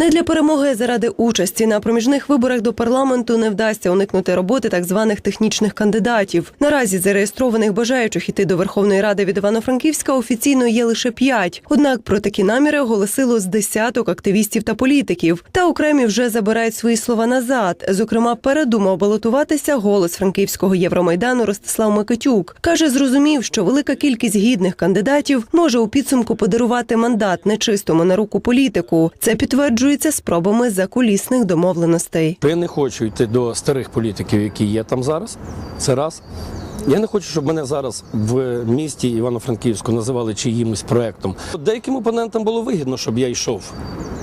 Не для перемоги а заради участі на проміжних виборах до парламенту не вдасться уникнути роботи так званих технічних кандидатів. Наразі зареєстрованих бажаючих іти до Верховної Ради від Івано-Франківська офіційно є лише п'ять. Однак про такі наміри оголосило з десяток активістів та політиків. Та окремі вже забирають свої слова назад. Зокрема, передумав балотуватися голос франківського Євромайдану Ростислав Микитюк. каже, зрозумів, що велика кількість гідних кандидатів може у підсумку подарувати мандат нечистому на руку політику. Це підтверджується спробами закулісних домовленостей. Я не хочу йти до старих політиків, які є там зараз. Це раз. Я не хочу, щоб мене зараз в місті Івано-Франківську називали чиїмось проектом. Деяким опонентам було вигідно, щоб я йшов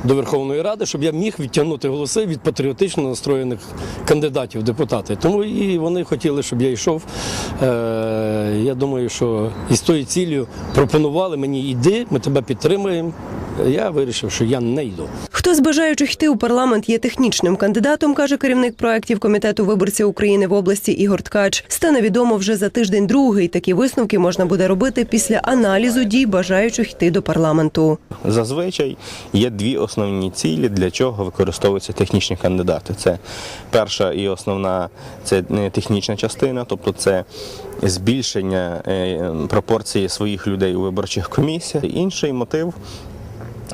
до Верховної Ради, щоб я міг відтягнути голоси від патріотично настроєних кандидатів в депутати. Тому і вони хотіли, щоб я йшов. Е, я думаю, що із тою ціллю пропонували мені йди, ми тебе підтримуємо. Я вирішив, що я не йду. Хто з бажаючих йти у парламент є технічним кандидатом, каже керівник проєктів комітету виборців України в області Ігор Ткач. Стане відомо вже за тиждень другий. Такі висновки можна буде робити після аналізу дій бажаючих йти до парламенту. Зазвичай є дві основні цілі, для чого використовуються технічні кандидати. Це перша і основна це е, технічна частина, тобто це збільшення е, пропорції своїх людей у виборчих комісіях. Інший мотив,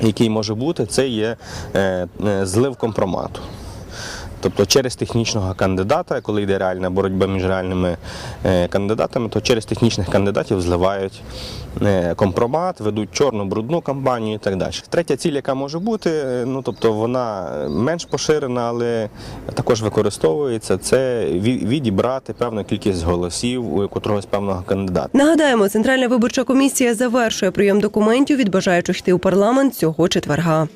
який може бути, це є е, е, злив компромату. Тобто через технічного кандидата, коли йде реальна боротьба між реальними е, кандидатами, то через технічних кандидатів зливають е, компромат, ведуть чорну брудну кампанію і так далі. Третя ціль, яка може бути, е, ну тобто вона менш поширена, але також використовується, це відібрати певну кількість голосів у котрогось певного кандидата. Нагадаємо, Центральна виборча комісія завершує прийом документів від бажаючих йти у парламент цього четверга.